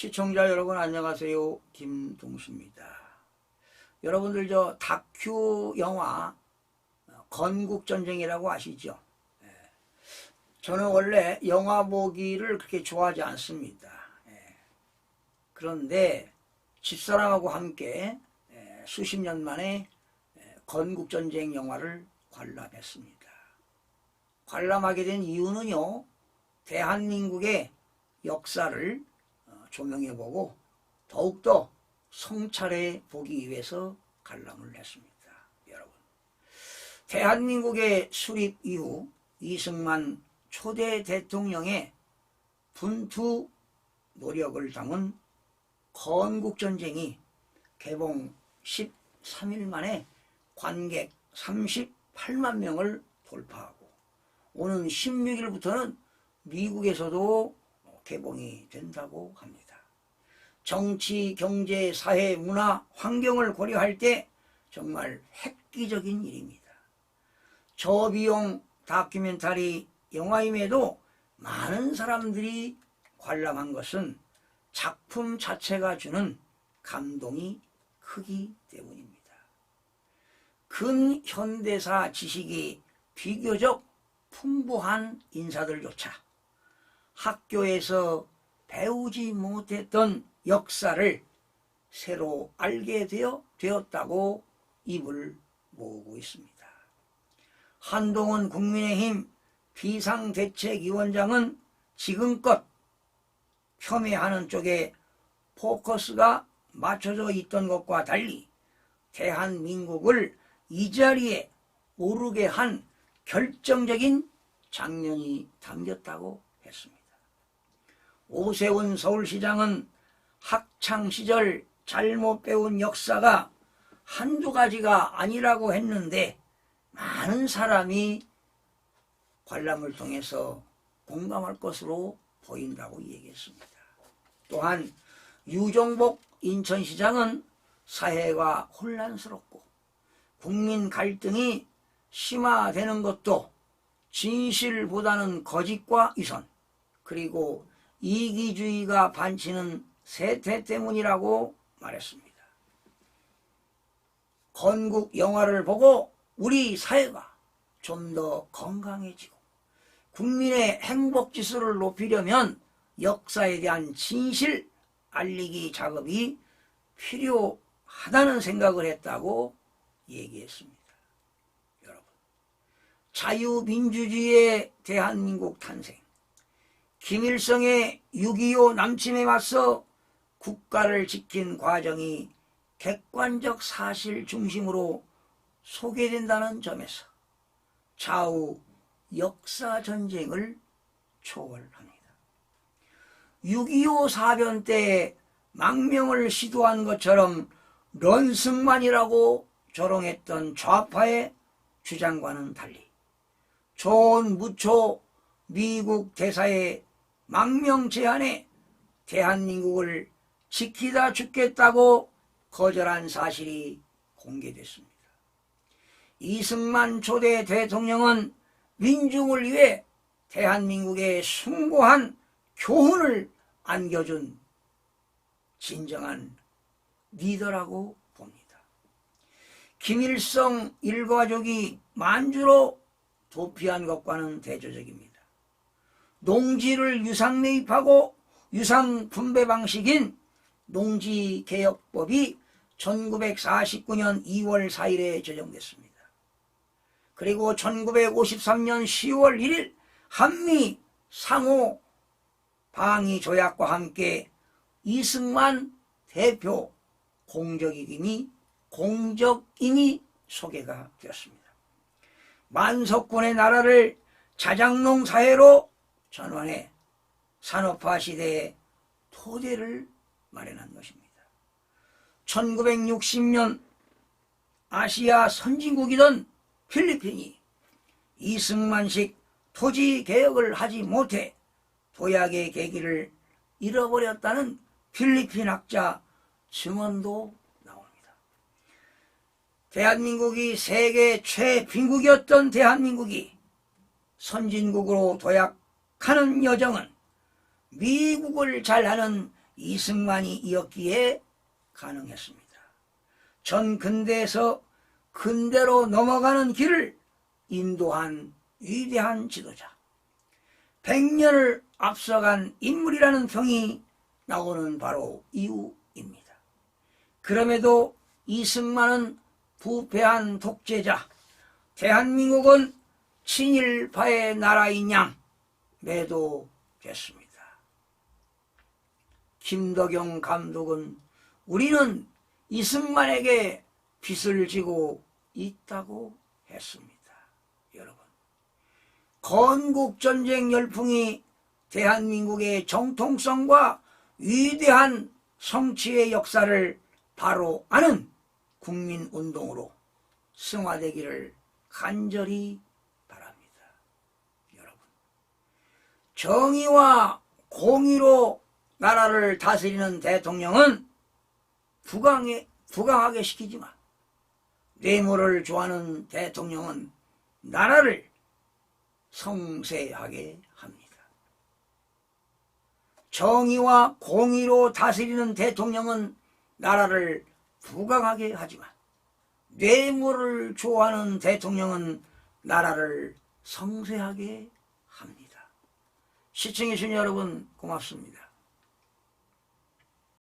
시청자 여러분 안녕하세요. 김동수입니다. 여러분들 저 다큐 영화 어, 건국전쟁이라고 아시죠? 예. 저는 원래 영화 보기를 그렇게 좋아하지 않습니다. 예. 그런데 집사람하고 함께 예, 수십 년 만에 예, 건국전쟁 영화를 관람했습니다. 관람하게 된 이유는요, 대한민국의 역사를 어, 조명해 보고 더욱더 성찰해 보기 위해서 관람을 했습니다. 여러분. 대한민국의 수립 이후 이승만 초대 대통령의 분투 노력을 담은 건국전쟁이 개봉 13일 만에 관객 38만 명을 돌파하고 오는 16일부터는 미국에서도 개봉이 된다고 합니다. 정치, 경제, 사회, 문화, 환경을 고려할 때 정말 획기적인 일입니다. 저비용 다큐멘터리 영화임에도 많은 사람들이 관람한 것은 작품 자체가 주는 감동이 크기 때문입니다. 근현대사 지식이 비교적 풍부한 인사들조차 학교에서 배우지 못했던 역사를 새로 알게 되어 되었다고 입을 모으고 있습니다. 한동훈 국민의힘 비상대책위원장은 지금껏 폄훼하는 쪽에 포커스가 맞춰져 있던 것과 달리 대한민국을 이 자리에 오르게 한 결정적인 장면이 담겼다고 했습니다. 오세훈 서울시장은 학창시절 잘못 배운 역사가 한두 가지가 아니라고 했는데 많은 사람이 관람을 통해서 공감할 것으로 보인다고 얘기했습니다. 또한 유종복 인천시장은 사회가 혼란스럽고 국민 갈등이 심화되는 것도 진실보다는 거짓과 위선 그리고 이기주의가 반치는 세태 때문이라고 말했습니다. 건국 영화를 보고 우리 사회가 좀 더 건강해지고 국민의 행복 지수를 높이려면 역사에 대한 진실 알리기 작업이 필요하다는 생각을 했다고 얘기했습니다. 여러분, 자유민주주의의 대한민국 탄생, 김일성의 6.25 남침에 맞서 국가를 지킨 과정이 객관적 사실 중심으로 소개된다는 점에서 좌우 역사 전쟁을 초월합니다. 6.25 사변 때 망명을 시도한 것처럼 런승만이라고 조롱했던 좌파의 주장과는 달리 존 무초 미국 대사의 망명 제안에 대한민국을 지키다 죽겠다고 거절한 사실이 공개됐습니다. 이승만 초대 대통령은 민중을 위해 대한민국에 숭고한 교훈을 안겨준 진정한 리더라고 봅니다. 김일성 일가족이 만주로 도피한 것과는 대조적입니다. 농지를 유상 매입하고 유상 분배 방식인 농지개혁법이 1949년 2월 4일에 제정됐습니다. 그리고 1953년 10월 1일 한미 상호 방위 조약과 함께 이승만 대표 공적임이 공적임이 소개가 되었습니다. 만석군의 나라를 자장농 사회로 전환해 산업화 시대의 토대를 마련한 것입니다. 1960년 아시아 선진국이던 필리핀이 이승만식 토지 개혁을 하지 못해 도약의 계기를 잃어버렸다는 필리핀 학자 증언도 나옵니다. 대한민국이 세계 최빈국이었던 대한민국이 선진국으로 도약 하는 여정은 미국을 잘 아는 이승만이었기에 가능했습니다. 전 근대에서 근대로 넘어가는 길을 인도한 위대한 지도자. 100년을 앞서간 인물이라는 평이 나오는 바로 이유입니다. 그럼에도 이승만은 부패한 독재자, 대한민국은 친일파의 나라인 양 매도됐습니다. 김덕영 감독은 우리는 이승만에게 빚을 지고 있다고 했습니다. 여러분. 건국전쟁 열풍이 대한민국의 정통성과 위대한 성취의 역사를 바로 아는 국민운동으로 승화되기를 간절히 바랍니다. 여러분. 정의와 공의로 나라를 다스리는 대통령은 부강에, 부강하게 시키지만 뇌물을 좋아하는 대통령은 나라를 성세하게 합니다. 정의와 공의로 다스리는 대통령은 나라를 부강하게 하지만 뇌물을 좋아하는 대통령은 나라를 성세하게 합니다. 시청해주신 여러분 고맙습니다.